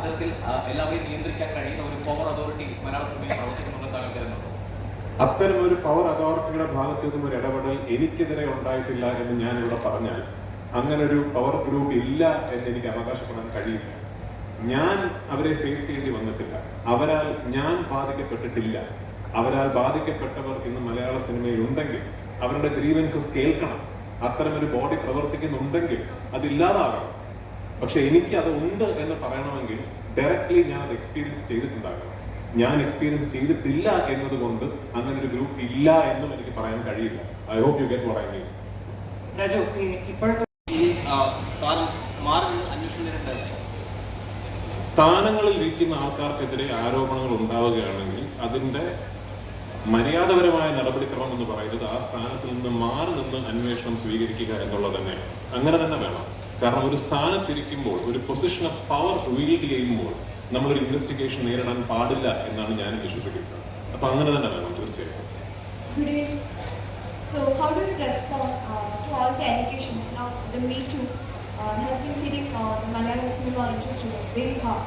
അത്തരത്തിൽ എല്ലാവരെയും നിയന്ത്രിക്കാൻ കഴിയുന്ന ഒരു പവർ അതോറിറ്റി മലയാള സിനിമയിൽ പ്രവർത്തിക്കുന്നുണ്ടെന്ന് താങ്കൾ കരുതുന്നുണ്ടോ അത്തരം ഒരു പവർ അതോറിറ്റിയുടെ ഭാഗത്തു നിന്നും ഒരു ഇടപെടൽ എനിക്കെതിരെ ഉണ്ടായിട്ടില്ല എന്ന് ഞാൻ ഇവിടെ പറഞ്ഞാൽ അങ്ങനെ ഒരു പവർ ഗ്രൂപ്പ് ഇല്ല എന്ന് എനിക്ക് അവകാശപ്പെടാൻ കഴിയില്ല. ഞാൻ അവരെ ഫേസ് ചെയ്യേണ്ടി വന്നിട്ടില്ല. അവരാൽ ഞാൻ ബാധിക്കപ്പെട്ടിട്ടില്ല. അവരാൽ ബാധിക്കപ്പെട്ടവർ ഇന്ന് മലയാള സിനിമയിൽ ഉണ്ടെങ്കിൽ അവരുടെ ഗ്രീവൻസസ് കേൾക്കണം. അത്തരമൊരു ബോഡി പ്രവർത്തിക്കുന്നുണ്ടെങ്കിൽ അതില്ലാതാകണം പക്ഷെ എനിക്ക് അത് ഉണ്ട് എന്ന് പറയണമെങ്കിൽ ഡയറക്ട്ലി ഞാൻ അത് എക്സ്പീരിയൻസ് ചെയ്തിട്ടുണ്ടാകണം. ഞാൻ എക്സ്പീരിയൻസ് ചെയ്തിട്ടില്ല എന്നതുകൊണ്ട് അങ്ങനെ ഒരു ഗ്രൂപ്പ് ഇല്ല എന്നും എനിക്ക് പറയാൻ കഴിയില്ല. I hope you get what I mean Raju ഈ ഇപ്പോഴത്തെ ഈ ആ, സ്ഥാനം മാറി നിന്ന് അന്വേഷണം നേരിട്ടായിരുന്നു സ്ഥാനങ്ങളിൽ ഇരിക്കുന്ന ആൾക്കാർക്കെതിരെ ആരോപണങ്ങൾ ഉണ്ടാവുകയാണെങ്കിൽ അതിന്റെ മര്യാദപരമായ നടപടിക്രമം എന്ന് പറയുന്നത് ആ സ്ഥാനത്ത് നിന്ന് മാറി നിന്ന് അന്വേഷണം സ്വീകരിക്കുക എന്നുള്ളത് തന്നെയാണ് അങ്ങനെ തന്നെ വേണം. കാരണം ഒരു സ്ഥാനത്തിരിക്കുമ്പോൾ ഒരു പൊസിഷൻ ഓഫ് പവർ വീൽഡ് ചെയ്യുമ്പോൾ നമ്മളൊരു ഇൻവെസ്റ്റിഗേഷൻ നേരിടാൻ പാടില്ല എന്നാണ് ഞാൻ വിശ്വസിക്കുന്നത്. അപ്പൊ അങ്ങനെ തന്നെ വേണം തീർച്ചയായിട്ടും. Uh, has been hitting uh, the Malayalam cinema industry very hard.